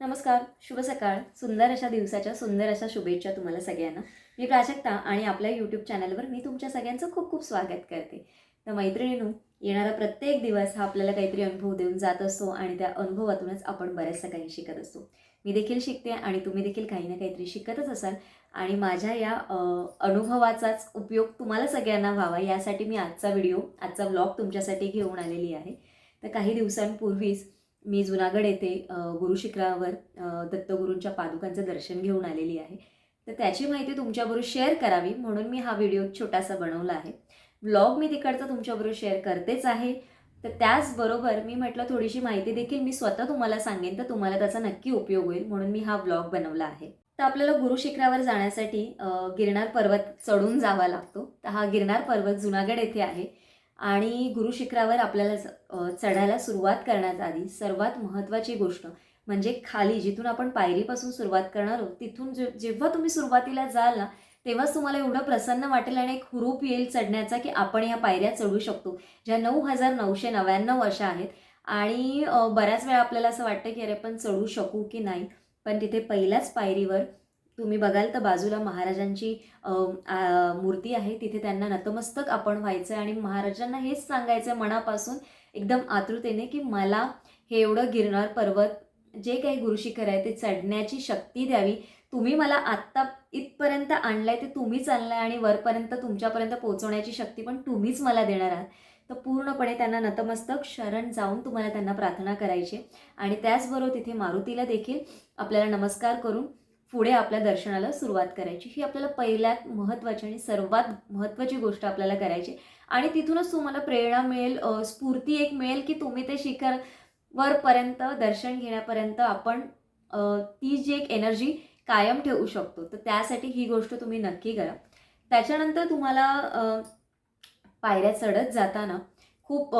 नमस्कार शुभ सकाळ. सुंदर अशा दिवसाच्या सुंदर अशा शुभेच्छा तुम्हाला सगळ्यांना. मी प्राजक्ता आणि आपल्या यूट्यूब चॅनलवर मी तुमच्या सगळ्यांचं खूप खूप स्वागत करते. तर मैत्रिणीनू येणारा प्रत्येक दिवस हा आपल्याला काहीतरी अनुभव देऊन जात असतो आणि त्या अनुभवातूनच आपण बऱ्याचशा काही शिकत असतो. मी देखील शिकते आणि तुम्ही देखील काही ना काहीतरी शिकतच असाल. आणि माझ्या या अनुभवाचाच उपयोग तुम्हाला सगळ्यांना व्हावा यासाठी मी आजचा व्हिडिओ आजचा व्लॉग तुमच्यासाठी घेऊन आलेली आहे. तर काही दिवसांपूर्वीच मी जुनागड येथे गुरुशिखरावर दत्तगुरूंच्या पादुकांचं दर्शन घेऊन आलेली आहे. तर त्याची माहिती तुमच्याबरोबर शेअर करावी म्हणून मी हा व्हिडिओ छोटासा बनवला आहे. ब्लॉग मी तिकडचा तुमच्याबरोबर शेअर करतेच आहे. तर त्याचबरोबर मी म्हटलं थोडीशी माहिती देखील मी स्वतः तुम्हाला सांगेन तर तुम्हाला त्याचा नक्की उपयोग होईल म्हणून मी हा ब्लॉग बनवला आहे. तर आपल्याला गुरुशिखरावर जाण्यासाठी गिरणार गिरनार पर्वत चढून जावा लागतो. तर हा गिरनार पर्वत जुनागड येथे आहे. आणि गुरुशिखरावर आपल्याला चढायला सुरुवात करण्यात आधी सर्वात महत्त्वाची गोष्ट म्हणजे खाली जिथून आपण पायरीपासून सुरुवात करणार आहोत तिथून जे जेव्हा तुम्ही सुरुवातीला जाल ना तेव्हाच तुम्हाला एवढं प्रसन्न वाटेल आणि एक हुरूप येईल चढण्याचा की आपण ह्या पायऱ्या चढू शकतो. ज्या नऊ हजार नऊशे नव्याण्णव अशा आहेत आणि बऱ्याच वेळा आपल्याला असं वाटतं की अरे पण चढू शकू की नाही? पण तिथे पहिल्याच पायरीवर तुम्ही बघाल तर बाजूला महाराजांची मूर्ती आहे. तिथे त्यांना नतमस्तक आपण व्हायचं आणि महाराजांना हेच सांगायचं मनापासून एकदम आतुरतेने की मला हे एवढं गिरणार पर्वत जे काही गुरुशिखर आहे ते चढण्याची शक्ती द्यावी. तुम्ही मला आत्ता इथपर्यंत आणलंय ते तुम्हीच आणलंय आणि वरपर्यंत तुमच्यापर्यंत पोहोचवण्याची शक्ती पण तुम्हीच मला देणार आहात. तर पूर्णपणे त्यांना नतमस्तक शरण जाऊन तुम्हाला त्यांना प्रार्थना करायची आहे. आणि त्याचबरोबर तिथे मारुतीला देखील आपल्याला नमस्कार करून पुढे आपल्या दर्शनाला सुरुवात करायची. ही आपल्याला पहिल्यात महत्त्वाची आणि सर्वात महत्त्वाची गोष्ट आपल्याला करायची आणि तिथूनच तुम्हाला प्रेरणा मिळेल स्फूर्ती एक मिळेल की तुम्ही ते शिखर वरपर्यंत दर्शन घेण्यापर्यंत आपण ती जी एक एनर्जी कायम ठेवू शकतो. तर त्यासाठी ही गोष्ट तुम्ही नक्की करा. त्याच्यानंतर तुम्हाला पायऱ्या चढत जाताना खूप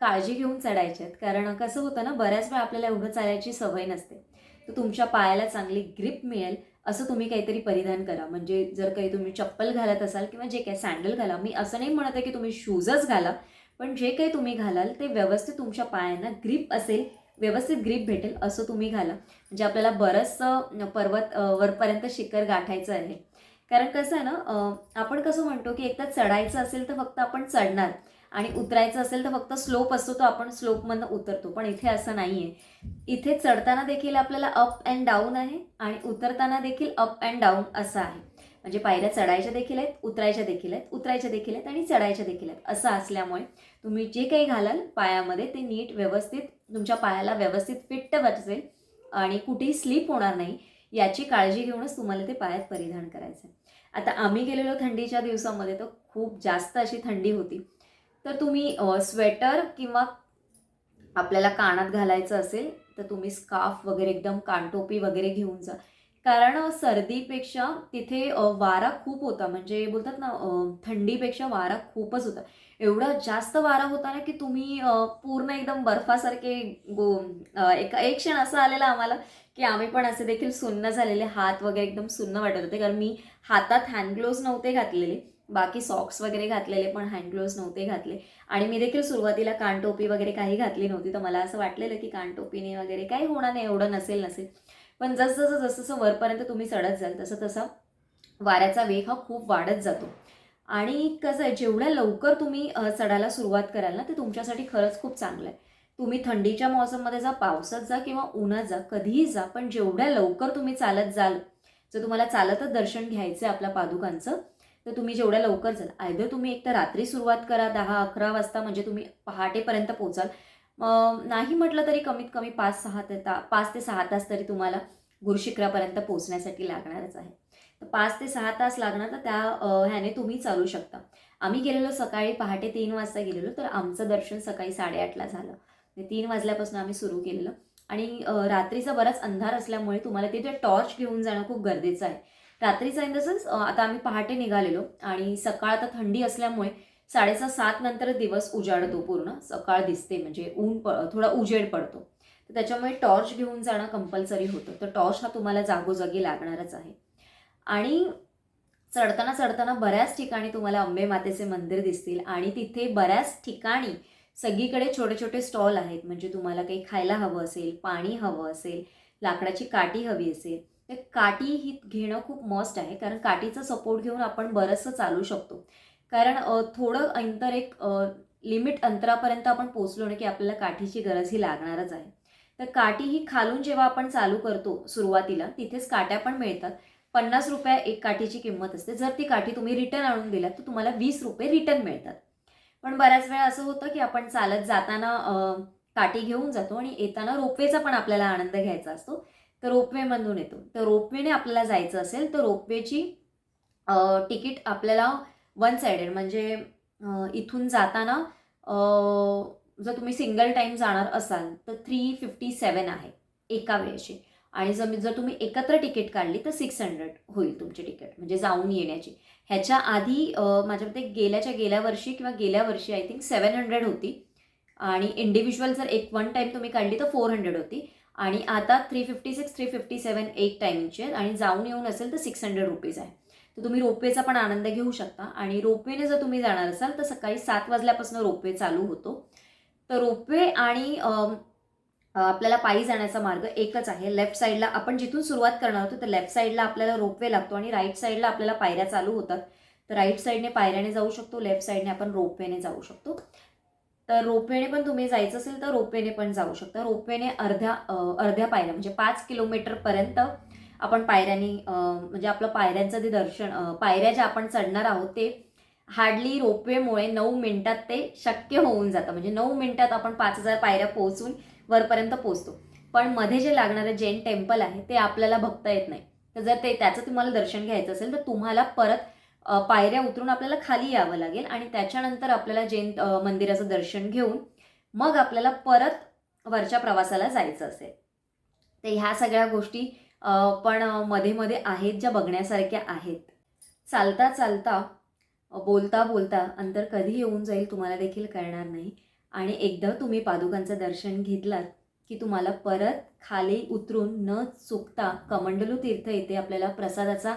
काळजी घेऊन चढायच्या आहेत. कारण कसं होतं ना बऱ्याच वेळा आपल्याला एवढं चालायची सवय नसते. तर तुमच्या पायाला चांगली ग्रिप मिळेल असं तुम्ही काहीतरी परिधान करा. म्हणजे जर काही तुम्ही चप्पल घालत असाल किंवा जे काही सँडल घाला मी असं नाही म्हणत आहे की तुम्ही शूजच घाला पण जे काही तुम्ही घालाल ते व्यवस्थित तुमच्या पायांना ग्रीप असेल व्यवस्थित ग्रीप भेटेल असं तुम्ही घाला. म्हणजे आपल्याला बरंचसं पर्वत वरपर्यंत शिखर गाठायचं आहे. कारण कसं आहे ना आपण कसं म्हणतो की एकदा चढायचं असेल तर फक्त आपण चढणार. आणि उतरायचं असेल तर फक्त स्लोप असतो तो आपण स्लोपमधनं उतरतो. पण इथे असं नाही आहे इथे चढताना देखील आपल्याला अप अँड डाऊन आहे आणि उतरताना देखील अप अँड डाऊन असं आहे. म्हणजे पायऱ्या चढायच्या देखील आहेत उतरायच्या देखील आहेत उतरायच्या देखील आहेत आणि चढायच्या देखील आहेत. असं असल्यामुळे तुम्ही जे काही घालाल पायामध्ये ते नीट व्यवस्थित तुमच्या पायाला व्यवस्थित फिट्ट बसेल आणि कुठेही स्लिप होणार नाही याची काळजी घेऊनच तुम्हाला ते पायात परिधान करायचं आहे आता आम्ही गेलेलो थंडीच्या दिवसामध्ये तर खूप जास्त अशी थंडी होती. तर तुम्ही स्वेटर किंवा आपल्याला कानात घालायचं असेल तर तुम्ही स्काफ वगैरे एकदम कानटोपी वगैरे घेऊन जा. कारण सर्दीपेक्षा तिथे वारा खूप होता. म्हणजे बोलतात ना थंडीपेक्षा वारा खूपच होता. एवढा जास्त वारा होता ना की तुम्ही पूर्ण एकदम बर्फासारखे गो एक एक क्षण असं आलेला आम्हाला की आम्ही पण असे देखील सुन्न झालेले हात वगैरे एकदम सुन्न वाटत होते. कारण मी हातात हँडग्लोव्ज नव्हते घातलेले. बाकी सॉक्स वगैरे घातलेले पण हँडग्लोव्ज नव्हते घातले. आणि मी देखील सुरुवातीला कानटोपी वगैरे काही घातली नव्हती तर मला असं वाटलेलं की कानटोपीने वगैरे काही होणार नाही एवढं नसेल नसेल. पण जसं जसं जसं जसं वरपर्यंत तुम्ही चढत जाल तसं तसं वाऱ्याचा वेग हा खूप वाढत जातो. आणि कसं आहे जेवढ्या लवकर तुम्ही चढायला सुरुवात कराल ना ते तुमच्यासाठी खरंच खूप चांगलं आहे. तुम्ही थंडीच्या मौसममध्ये जा पावसात जा किंवा उन्हात जा कधीही जा पण जेवढ्या लवकर तुम्ही चालत जाल जर तुम्हाला चालतच दर्शन घ्यायचं आहे आपल्या पादुकांचं तर तुम्ही जेवढ्या लवकर जाल आयदर तुम्ही एक तर रात्री सुरुवात करा दहा अकरा वाजता म्हणजे तुम्ही पहाटेपर्यंत पोचाल. नाही म्हटलं तरी कमीत कमी पाच सहा ते ता पाच ते सहा तास तरी तुम्हाला गुरुशिखरापर्यंत पोहोचण्यासाठी लागणारच आहे. तर पाच ते सहा तास लागणार तर त्या ह्याने तुम्ही चालू शकता. आम्ही गेलेलो सकाळी पहाटे तीन वाजता गेलेलो तर आमचं दर्शन सकाळी साडेआठला झालं. तीन वाजल्यापासून आम्ही सुरू केलेलं. आणि रात्रीचा बराच अंधार असल्यामुळे तुम्हाला तिथे टॉर्च घेऊन जाणं खूप गरजेचं आहे. रात्रीचा इन द सेन्स आता आम्ही पहाटे निघालेलो आणि सकाळ आता थंडी असल्यामुळे साडेसहा सात नंतर दिवस उजाडतो पूर्ण. सकाळ दिसते म्हणजे ऊन प थोडा उजेड पडतो. तर त्याच्यामुळे टॉर्च घेऊन जाणं कंपल्सरी होतं. तर टॉर्च हा तुम्हाला जागोजागी लागणारच आहे. आणि चढताना चढताना बऱ्याच ठिकाणी तुम्हाला अंबे मातेचे मंदिर दिसतील आणि तिथे बऱ्याच ठिकाणी सगळीकडे छोटे छोटे स्टॉल आहेत. म्हणजे तुम्हाला काही खायला हवं असेल पाणी हवं असेल लाकडाची काठी हवी असेल. तर काठी ही घेणं खूप मस्ट आहे कारण काठीचा सपोर्ट घेऊन आपण बरंचसं चालू शकतो. कारण थोडं अंतर एक लिमिट अंतरापर्यंत आपण पोचलो ना की आपल्याला काठीची गरज ही लागणारच आहे. तर काठी ही खालून जेव्हा आपण चालू करतो सुरुवातीला तिथेच काट्या पण मिळतात. पन्नास रुपये एक काठीची किंमत असते. जर ती काठी तुम्ही रिटर्न आणून दिलात तर तुम्हाला वीस रुपये रिटर्न मिळतात. पण बऱ्याच वेळा असं होतं की आपण चालत जाताना काठी घेऊन जातो आणि येताना रोपवेचा पण आपल्याला आनंद घ्यायचा असतो. तर रोपवेमधून येतो. तर रोपवेने आपल्याला जायचं असेल तर रोपवेची तिकीट आपल्याला वन सायडेड म्हणजे इथून जाताना जर तुम्ही सिंगल टाईम जाणार असाल तर थ्री फिफ्टी सेवन आहे एका वेळेची. आणि जर जर तुम्ही एकत्र तिकीट काढली तर सिक्स हंड्रेड होईल तुमची तिकीट म्हणजे जाऊन येण्याची. ह्याच्या आधी माझ्या मते गेल्याच्या गेल्या वर्षी किंवा गेल्या वर्षी आय थिंक सेवन हंड्रेड होती. आणि इंडिव्हिज्युअल जर एक वन टाईम तुम्ही काढली तर फोर हंड्रेड होती. आणि आता three fifty six three fifty seven एक टाईमची आहेत आणि जाऊन येऊन असेल तर सिक्स हंड्रेड रुपीज आहे. तर तुम्ही रोपवेचा पण आनंद घेऊ शकता. आणि रोपवेने जर तुम्ही जाणार असाल तर सकाळी सात वाजल्यापासून रोपवे चालू होतो. तर रोपवे आणि आपल्याला पायी जाण्याचा मार्ग एकच आहे. लेफ्ट साईडला आपण जिथून सुरुवात करणार होतो तर लेफ्ट साईडला आपल्याला रोपवे लागतो आणि राईट साईडला आपल्याला पायऱ्या चालू होतात. तर राईट साईडने पायऱ्याने जाऊ शकतो लेफ्ट साईडने आपण रोपवेने जाऊ शकतो. तर रोपवेने पण तुम्ही जायचं असेल तर रोपवेने पण जाऊ शकता. रोपवेने अर्ध्या अर्ध्या पायऱ्या म्हणजे पाच किलोमीटरपर्यंत आपण पायऱ्यांनी म्हणजे आपलं पायऱ्यांचं ते दर्शन पायऱ्या ज्या आपण चढणार आहोत ते हार्डली रोपवेमुळे नऊ मिनिटात ते शक्य होऊन जातं. म्हणजे नऊ मिनिटात आपण पाच हजार पायऱ्या पोहोचून वरपर्यंत पोहोचतो. पण मध्ये जे लागणारं जैन टेम्पल आहे ते आपल्याला बघता येत नाही. तर जर ते त्याचं तुम्हाला दर्शन घ्यायचं असेल तर तुम्हाला परत पायऱ्या उतरून आपल्याला खाली यावं लागेल आणि त्याच्यानंतर आपल्याला जैन मंदिराचं दर्शन घेऊन मग आपल्याला परत वरच्या प्रवासाला जायचं असेल. तर ह्या सगळ्या गोष्टी पण मध्ये मध्ये आहेत ज्या बघण्यासारख्या आहेत. चालता चालता बोलता बोलता अंतर कधी येऊन जाईल तुम्हाला देखील कळणार नाही. आणि एकदा तुम्ही पादुकांचं दर्शन घेतलात की तुम्हाला परत खाली उतरून न चुकता कमंडलू तीर्थ येथे आपल्याला प्रसादाचा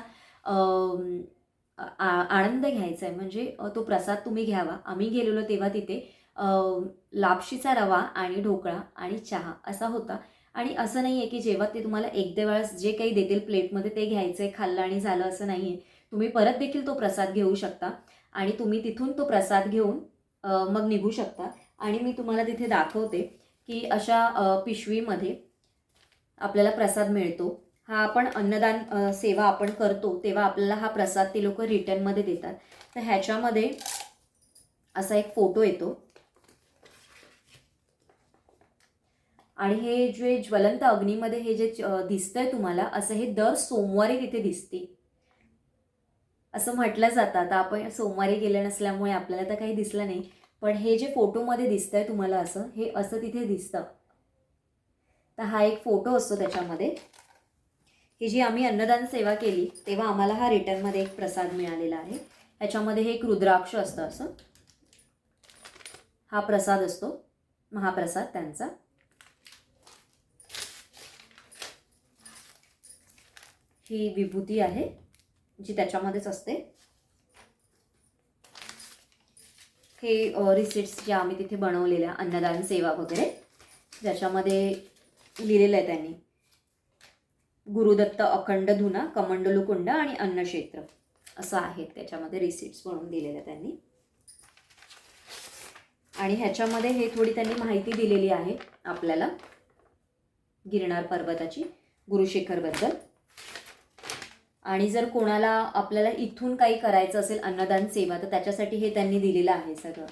आनंद घ्यायचा आहे म्हणजे तो प्रसाद तुम्ही घ्यावा. आम्ही गेलेलो तेव्हा तिथे लापशीचा रवा आणि ढोकळा आणि चहा असा होता. आणि असं नाही आहे की जेव्हा ते तुम्हाला एक दे वेळेस जे काही देतील प्लेटमध्ये ते घ्यायचं आहे खाल्लं आणि झालं असं नाही आहे तुम्ही परत देखील तो प्रसाद घेऊ शकता. आणि तुम्ही तिथून तो प्रसाद घेऊन मग निघू शकता. आणि मी तुम्हाला तिथे दाखवते की अशा पिशवीमध्ये आपल्याला प्रसाद मिळतो. हा आपण अन्नदान सेवा आपण करतो तेव्हा आपल्याला हा प्रसाद ते लोक रिटर्नमध्ये देतात. तर ह्याच्यामध्ये असा एक फोटो येतो. आणि हे जे ज्वलंत अग्नीमध्ये हे जे दिसतंय तुम्हाला असं हे दर सोमवारी तिथे दिसते. असं म्हटलं जातं. आता आपण सोमवारी गेले नसल्यामुळे आपल्याला तर काही दिसलं नाही. पण हे जे फोटोमध्ये दिसतंय तुम्हाला असं हे असं तिथे दिसतं. तर हा एक फोटो असतो त्याच्यामध्ये. ही जी आम्ही अन्नदान सेवा केली तेव्हा आम्हाला हा रिटर्नमध्ये एक प्रसाद मिळालेला आहे. ह्याच्यामध्ये हे एक रुद्राक्ष असतं असं. हा प्रसाद असतो. महाप्रसाद त्यांचा. ही विभूती आहे जी त्याच्यामध्येच असते. हे रिसिट्स ज्या आम्ही तिथे बनवलेल्या अन्नदान सेवा वगैरे ज्याच्यामध्ये लिहिलेलं आहे त्यांनी. गुरुदत्त अखंड धुना कमंडलू कुंड आणि अन्नक्षेत्र. असं आहे त्याच्यामध्ये रिसिप्ट्स म्हणून दिलेल्या त्यांनी. आणि ह्याच्यामध्ये हे थोडी त्यांनी माहिती दिलेली आहे आपल्याला गिरणार पर्वताची गुरुशिखरबद्दल. आणि जर कोणाला आपल्याला इथून काही करायचं असेल अन्नदान सेवा तर त्याच्यासाठी हे त्यांनी दिलेलं आहे सगळं.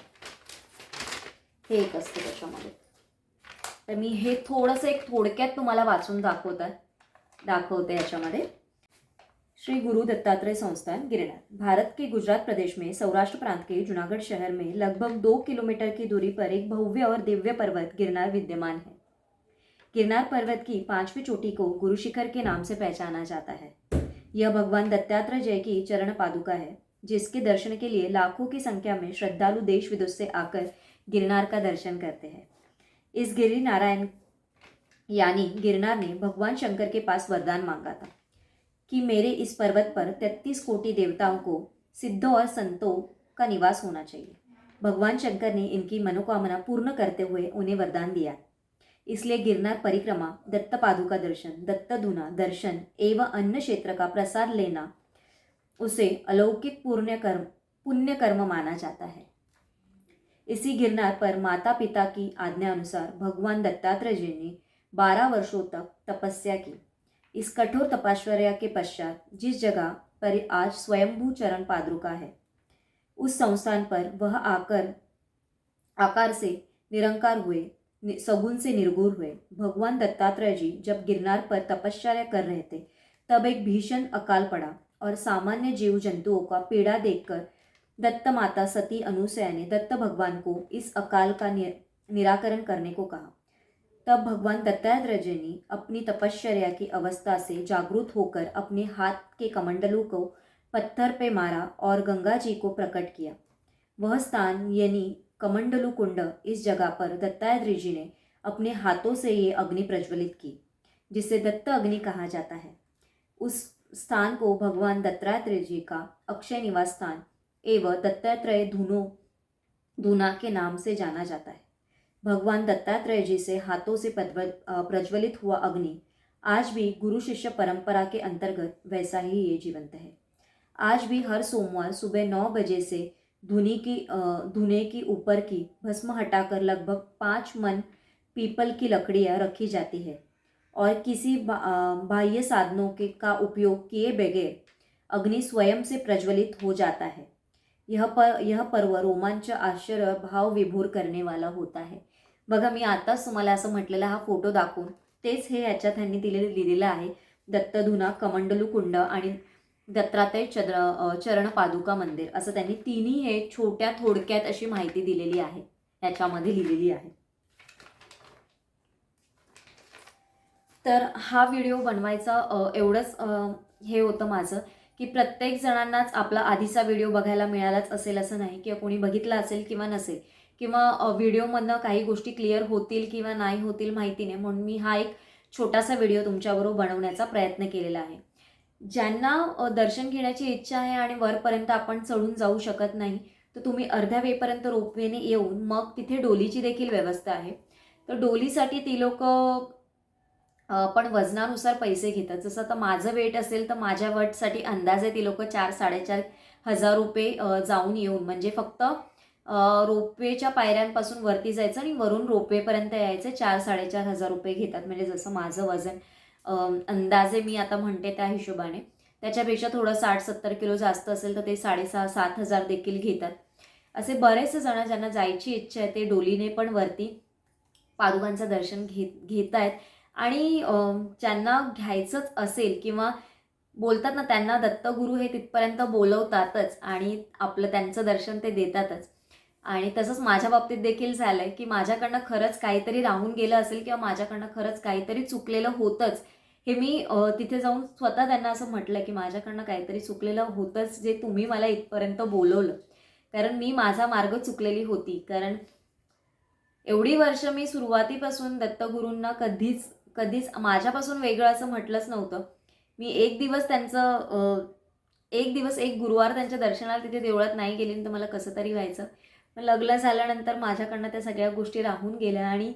हे एक असतं त्याच्यामध्ये. तर मी हे थोडंसं एक थोडक्यात तुम्हाला वाचून दाखवतात दाखवते याच्यामध्ये. श्री गुरु दत्तात्रेय संस्थान, गिरनार. भारत के गुजरात प्रदेश में सौराष्ट्र प्रांत के जूनागढ़ शहर में लगभग दो किलोमीटर की दूरी पर एक भव्य और दिव्य पर्वत गिरनार विद्यमान है। गिरनार पर्वत की पांचवी चोटी को गुरु शिखर के नाम से पहचाना जाता है। यह भगवान दत्तात्रेय जय की चरण पादुका है, जिसके दर्शन के लिए लाखों की संख्या में श्रद्धालु देश विदेश से आकर गिरनार का दर्शन करते हैं। इस गिरि नारायण यानी गिरनार ने भगवान शंकर के पास वरदान मांगा था कि मेरे इस पर्वत पर तैतीस कोटि देवताओं को, सिद्धों और संतों का निवास होना चाहिए। भगवान शंकर ने इनकी मनोकामना पूर्ण करते हुए उन्हें वरदान दिया। इसलिए गिरनार परिक्रमा दत्त पादुका दर्शन दत्त धुना दर्शन एवं अन्य क्षेत्र का प्रसाद लेना, उसे अलौकिक पुण्य कर्म पुण्य कर्म माना जाता है। इसी गिरनार पर माता पिता की आज्ञा अनुसार भगवान दत्तात्रेय जी ने बारह वर्षों तक तपस्या की। इस कठोर तपस्या के पश्चात जिस जगह पर आज स्वयंभू चरण पादुका है, उस संस्थान पर वह आकर, आकार से निरंकार हुए सगुन से निर्गुण हुए। भगवान दत्तात्रेय जी जब गिरनार पर तपश्चर्या कर रहे थे, तब एक भीषण अकाल पड़ा और सामान्य जीव जंतुओं का पीड़ा देखकर दत्त माता सती अनुसया ने दत्त भगवान को इस अकाल का निराकरण करने को कहा। तब भगवान दत्तात्रेय जी ने अपनी तपश्चर्या की अवस्था से जागरूक होकर अपने हाथ के कमंडलों को पत्थर पे मारा और गंगा जी को प्रकट किया। वह स्थान, यानी कमंडलू कुंड इस जगह पर दत्तात्रेय जी ने अपने हाथों से ये अग्नि प्रज्वलित की, जिसे दत्त अग्नि कहा जाता है। उस स्थान को भगवान दत्तात्रेय जी का अक्षय निवास स्थान एवं दत्तात्रेय धुनो, धुना के नाम से जाना जाता है। भगवान दत्तात्रेय जी से हाथों से प्रज्वल- प्रज्वलित हुआ अग्नि। आज भी गुरु शिष्य परंपरा के अंतर्गत वैसा ही ये जीवंत है। आज भी हर सोमवार सुबह नौ बजे से धुनी की धुने की ऊपर की भस्म हटाकर लगभग पाँच मन पीपल की लकड़ियाँ रखी जाती है और किसी बाह्य साधनों के, का उपयोग किए बगैर अग्नि स्वयं से प्रज्वलित हो जाता है। यह पर यह पर्व रोमांच, आश्चर्य भाव विभोर करने वाला होता है। बघा मी आताच तुम्हाला असं म्हटलेला हा फोटो दाखवून तेच हे याच्यात त्यांनी दिलेलं लिहिलेलं आहे. दत्तधुना कमंडलू कुंड आणि दत्तात्रय चद्र चरण पादुका मंदिर. असं त्यांनी तिन्ही हे छोट्या थोडक्यात अशी माहिती दिलेली आहे. याच्यामध्ये लिहिलेली आहे. तर हा व्हिडिओ बनवायचा एवढंच हे होतं माझं की प्रत्येक जणांनाच आपला आधीचा व्हिडिओ बघायला मिळालाच असेल असं नाही किंवा कोणी बघितला असेल किंवा नसेल किंवा व्हिडिओमधनं काही गोष्टी क्लिअर होतील किंवा नाही होतील माहिती नाही. म्हणून मी हा एक छोटासा व्हिडिओ तुमच्याबरोबर बनवण्याचा प्रयत्न केलेला आहे. ज्यांना दर्शन घेण्याची इच्छा आहे आणि वरपर्यंत आपण चढून जाऊ शकत नाही तर तुम्ही अर्ध्या वेपर्यंत रोपवेने येऊन मग तिथे डोलीची देखील व्यवस्था आहे. तर डोलीसाठी ती लोक पण वजनानुसार पैसे घेतात. जसं आता माझं वेट असेल तर माझ्या वटसाठी अंदाजे ती लोक चार साडेचार हजार रुपये जाऊन येऊन म्हणजे फक्त रोपवेच्या पायऱ्यांपासून वरती जायचं आणि वरून रोपवेपर्यंत यायचं. चार साडेचार हजार रुपये घेतात. म्हणजे जसं माझं वजन अंदाजे मी आता म्हणते त्या हिशोबाने. त्याच्यापेक्षा थोडं साठ सत्तर किलो जास्त असेल तर ते साडेसहा सात हजार देखील घेतात. असे बरेचसे जण ज्यांना जायची इच्छा आहे ते डोलीने पण वरती पादुकांचं दर्शन घेत घेत आहेत आणि ज्यांना घ्यायचंच असेल किंवा बोलतात ना त्यांना दत्तगुरू हे तिथपर्यंत बोलवतातच आणि आपलं त्यांचं दर्शन ते देतातच. आणि तसंच माझ्या बाबतीत देखील झालं आहे की माझ्याकडनं खरंच काहीतरी राहून गेलं असेल किंवा माझ्याकडनं खरंच काहीतरी चुकलेलं होतंच हे मी तिथे जाऊन स्वतः त्यांना असं म्हटलं की माझ्याकडनं काहीतरी चुकलेलं होतंच जे तुम्ही मला इथपर्यंत बोलवलं. कारण मी माझा मार्ग चुकलेली होती. कारण एवढी वर्ष मी सुरुवातीपासून दत्तगुरूंना कधीच कधीच माझ्यापासून वेगळं असं म्हटलंच नव्हतं. मी एक दिवस त्यांचं एक दिवस एक गुरुवार त्यांच्या दर्शनाला तिथे देवळात नाही गेली तर मला कसं तरी व्हायचं. लग्न झाल्यानंतर माझ्याकडनं त्या सगळ्या गोष्टी राहून गेल्या आणि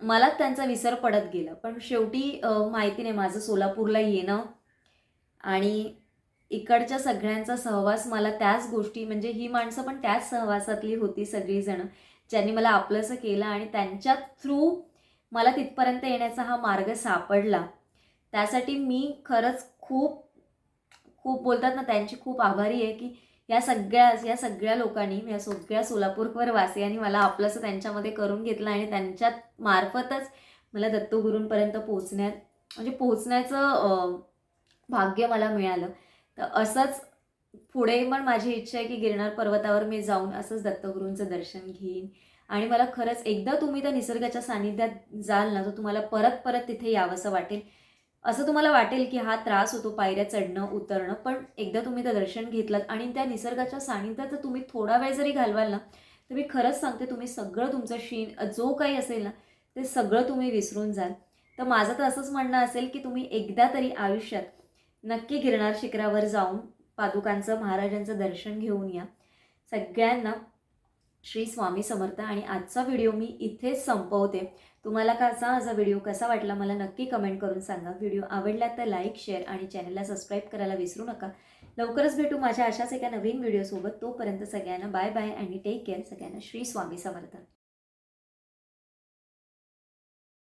मला त्यांचा विसर पडत गेला. पण शेवटी माहिती नाही माझं सोलापूरला येणं आणि इकडच्या सगळ्यांचा सहवास मला त्याच गोष्टी म्हणजे ही माणसं पण त्याच सहवासातली होती सगळीजणं ज्यांनी मला आपलंसं केलं आणि त्यांच्या थ्रू मला तिथपर्यंत येण्याचा हा मार्ग सापडला. त्यासाठी मी खरंच खूप खूप बोलतात ना त्यांची खूप आभारी आहे की या सगळ्या या सगळ्या लोकांनी या सगळ्या सोलापूरकर वासियांनी मला आपलंसं त्यांच्यामध्ये करून घेतलं आणि त्यांच्या मार्फतच मला दत्तगुरूंपर्यंत पोचण्यात म्हणजे पोचण्याचं भाग्य मला मिळालं. तर असंच पुढे पण माझी इच्छा आहे की गिरनार पर्वतावर मी जाऊन असंच दत्तगुरूंचं दर्शन घेईन. आणि मला खरंच एकदा तुम्ही त्या निसर्गाच्या सानिध्यात जाल ना तर तुम्हाला परत परत तिथे यावंसं वाटेल. असं तुम्हाला वाटेल की हा त्रास होतो पायऱ्या चढणं उतरणं पण एकदा तुम्ही ते दर्शन घेतलात आणि त्या निसर्गाच्या सानिध्यात तुम्ही थोडा वेळ जरी घालवाल ना तर मी खरंच सांगते तुम्ही सगळं तुमचं शीण जो काही असेल ना ते सगळं तुम्ही विसरून जाल. तर माझं तर असंच म्हणणं असेल की तुम्ही एकदा तरी आयुष्यात नक्की गिरणार शिखरावर जाऊन पादुकांचं महाराजांचं दर्शन घेऊन या. सगळ्यांना श्री स्वामी समर्थ आणि आजचा व्हिडिओ मी इथेच संपवते. तुम्हाला कसा माझा व्हिडिओ कसा वाटला मला नक्की कमेंट करून सांगा. व्हिडिओ आवडला तर लाईक शेअर आणि चॅनलला सबस्क्राईब करायला विसरू नका. लवकरच भेटू माझ्या अशाच एका नवीन व्हिडिओसोबत. तोपर्यंत सगळ्यांना बाय बाय आणि टेक केअर सगळ्यांना श्री स्वामी समर्थ.